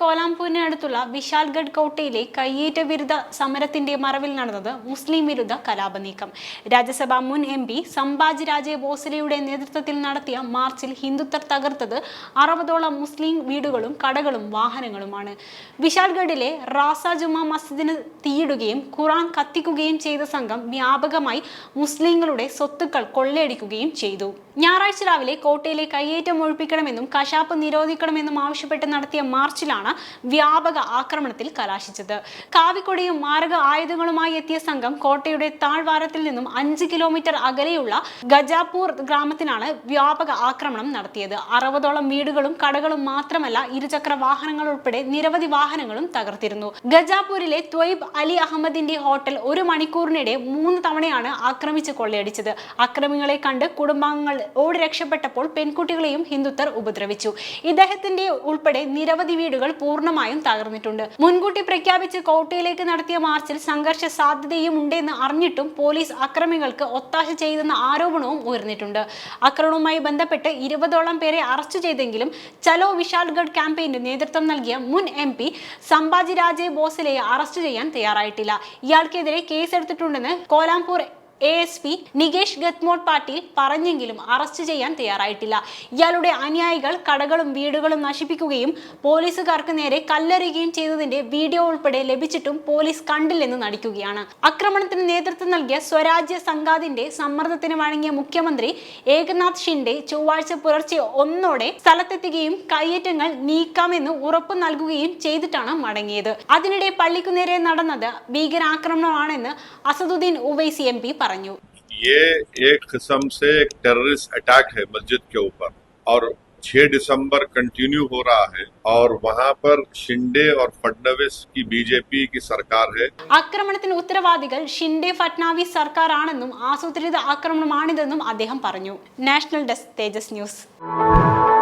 കോലാംപൂരിന് അടുത്തുള്ള വിശാൽഗഡ് കോട്ടയിലെ കയ്യേറ്റ വിരുദ്ധ സമരത്തിന്റെ മറവിൽ നടന്നത് മുസ്ലിം വിരുദ്ധ കലാപ നീക്കം രാജ്യസഭാ മുൻ എം പി സംഭാജി രാജെ ബോസലയുടെ നേതൃത്വത്തിൽ നടത്തിയ മാർച്ചിൽ ഹിന്ദുത്വർ തകർത്തത് അറുപതോളം മുസ്ലിം വീടുകളും കടകളും വാഹനങ്ങളുമാണ്. വിശാൽഗഡിലെ റാസ ജുമാ മസ്ജിദിന് തീയിടുകയും ഖുറാൻ കത്തിക്കുകയും ചെയ്ത സംഘം വ്യാപകമായി മുസ്ലിങ്ങളുടെ സ്വത്തുക്കൾ കൊള്ളയടിക്കുകയും ചെയ്തു. ഞായറാഴ്ച രാവിലെ കോട്ടയിലെ കയ്യേറ്റം ഒഴിപ്പിക്കണമെന്നും കശാപ്പ് നിരോധിക്കണമെന്നും ആവശ്യപ്പെട്ട് നടത്തിയ മാർച്ചിലാണ് വ്യാപക ആക്രമണത്തിൽ കലാശിച്ചത്. കാവിക്കൊടിയും മാരക ആയുധങ്ങളുമായി എത്തിയ സംഘം കോട്ടയുടെ താഴ്വാരത്തിൽ നിന്നും അഞ്ച് കിലോമീറ്റർ അകലെയുള്ള ഗജാപൂർ ഗ്രാമത്തിനാണ് വ്യാപക ആക്രമണം നടത്തിയത്. അറുപതോളം വീടുകളും കടകളും മാത്രമല്ല ഇരുചക്ര വാഹനങ്ങൾ ഉൾപ്പെടെ നിരവധി വാഹനങ്ങളും തകർത്തിരുന്നു. ഗജാപൂരിലെ ത്വയ്ബ് അലി അഹമ്മദിന്റെ ഹോട്ടൽ ഒരു മണിക്കൂറിനിടെ മൂന്ന് തവണയാണ് ആക്രമിച്ച് കൊള്ളയടിച്ചത്. അക്രമികളെ കണ്ട് കുടുംബാംഗങ്ങൾ ഓടി രക്ഷപ്പെട്ടപ്പോൾ പെൺകുട്ടികളെയും ഹിന്ദുത്വർ ഉപദ്രവിച്ചു. ഇദ്ദേഹത്തിന്റെ ഉൾപ്പെടെ നിരവധി വീടുകൾ പൂർണമായും തകർന്നിട്ടുണ്ട്. മുൻകൂട്ടി പ്രഖ്യാപിച്ച് കോട്ടയിലേക്ക് നടത്തിയ മാർച്ചിൽ സംഘർഷ സാധ്യതയും ഉണ്ടെന്ന് അറിഞ്ഞിട്ടും പോലീസ് അക്രമികൾക്ക് ഒത്താശ ചെയ്തെന്ന ആരോപണവും ഉയർന്നിട്ടുണ്ട്. ആക്രമണവുമായി ബന്ധപ്പെട്ട് ഇരുപതോളം പേരെ അറസ്റ്റ് ചെയ്തെങ്കിലും ചലോ വിശാൽഗഡ് ക്യാമ്പയിന് നേതൃത്വം നൽകിയ മുൻ എം പി സംഭാജി രാജെ ബോസിലെയെ അറസ്റ്റ് ചെയ്യാൻ തയ്യാറായിട്ടില്ല. ഇയാൾക്കെതിരെ കേസെടുത്തിട്ടുണ്ടെന്ന് Kolhapur A S P Nikesh Gathmot Patil പറഞ്ഞെങ്കിലും അറസ്റ്റ് ചെയ്യാൻ തയ്യാറായിട്ടില്ല. ഇയാളുടെ അനുയായികൾ കടകളും വീടുകളും നശിപ്പിക്കുകയും പോലീസുകാർക്ക് നേരെ കല്ലെറിയുകയും ചെയ്തതിന്റെ വീഡിയോ ഉൾപ്പെടെ ലഭിച്ചിട്ടും പോലീസ് കണ്ടില്ലെന്ന് നടിക്കുകയാണ്. ആക്രമണത്തിന് നേതൃത്വം നൽകിയ സ്വരാജ്യ സംഘാതിന്റെ സമ്മർദ്ദത്തിന് വഴങ്ങിയ മുഖ്യമന്ത്രി ഏകനാഥ് ഷിൻഡെ ചൊവ്വാഴ്ച പുലർച്ചെ ഒന്നോടെ സ്ഥലത്തെത്തുകയും കയ്യേറ്റങ്ങൾ നീക്കാമെന്ന് ഉറപ്പു നൽകുകയും ചെയ്തിട്ടാണ് മടങ്ങിയത്. അതിനിടെ പള്ളിക്കു നേരെ നടന്നത് ഭീകരാക്രമണമാണെന്ന് അസദുദ്ദീൻ ഉവൈസി എം പി പറഞ്ഞു. ये एक किस्म से एक टेररिस्ट अटैक है मस्जिद के ऊपर और 6 दिसंबर कंटिन्यू हो रहा है और वहां पर शिंदे और फडणवीस की बीजेपी की सरकार है ആക്രമണത്തിന് ഉത്തരവാദികൾ ഷിൻഡെ ഫട്നാവിസ് സർക്കാരാണെന്നും ആസൂത്രിത ആക്രമണമാണിതെന്നും അദ്ദേഹം പറഞ്ഞു നാഷണൽ ഡെസ്ക് തേജസ് ന്യൂസ്